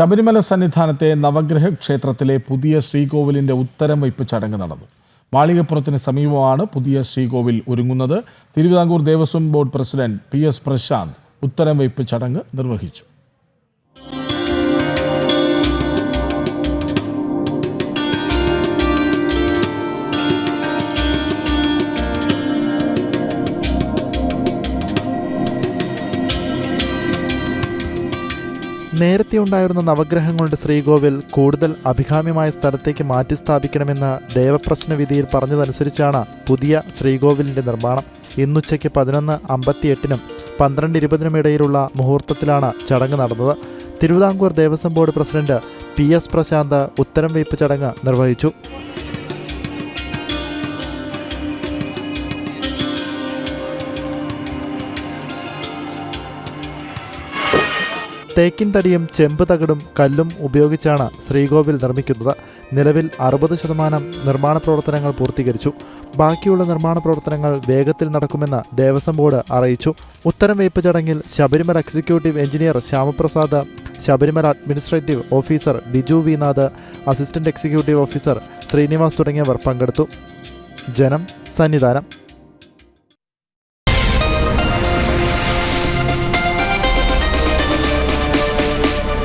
ശബരിമല സന്നിധാനത്തെ നവഗ്രഹ ക്ഷേത്രത്തിലെ പുതിയ ശ്രീകോവിലിന്റെ ഉത്തരം വയ്പ് ചടങ്ങ് നടന്നു. മാളികപ്പുറത്തിന് സമീപമാണ് പുതിയ ശ്രീകോവിൽ ഒരുങ്ങുന്നത്. Thiruvithamkoor Devaswom board president P S Prashanth ഉത്തരം വയ്പ് ചടങ്ങ് നിർവഹിച്ചു. നേരത്തെ ഉണ്ടായിരുന്ന നവഗ്രഹങ്ങളുടെ ശ്രീകോവിൽ കൂടുതൽ അഭികാമ്യമായ സ്ഥലത്തേക്ക് മാറ്റി സ്ഥാപിക്കണമെന്ന ദേവപ്രശ്ന വിധിയിൽ പറഞ്ഞതനുസരിച്ചാണ് പുതിയ ശ്രീകോവിലിന്റെ നിർമ്മാണം. ഇന്നുച്ചയ്ക്ക് പതിനൊന്ന് അമ്പത്തിയെട്ടിനും പന്ത്രണ്ട് ഇരുപതിനും ഇടയിലുള്ള മുഹൂർത്തത്തിലാണ് ചടങ്ങ് നടന്നത്. Thiruvithamkoor Devaswom board president P S Prashanth ഉത്തരം വയ്പ് ചടങ്ങ് നിർവഹിച്ചു. തേക്കിൻ തടിയും ചെമ്പ് തകിടും കല്ലും ഉപയോഗിച്ചാണ് ശ്രീകോവിൽ നിർമ്മിക്കുന്നത്. നിലവിൽ അറുപത് ശതമാനം നിർമ്മാണ പ്രവർത്തനങ്ങൾ പൂർത്തീകരിച്ചു. ബാക്കിയുള്ള നിർമ്മാണ പ്രവർത്തനങ്ങൾ വേഗത്തിൽ നടക്കുമെന്ന് ദേവസ്വം ബോർഡ് അറിയിച്ചു. ഉത്തരം വയ്പ് ചടങ്ങിൽ Sabarimala executive engineer Shyamaprasad Sabarimala administrative officer Biju Vinath assistant executive officer Srinivas തുടങ്ങിയവർ പങ്കെടുത്തു. ജനം സന്നിധാനം.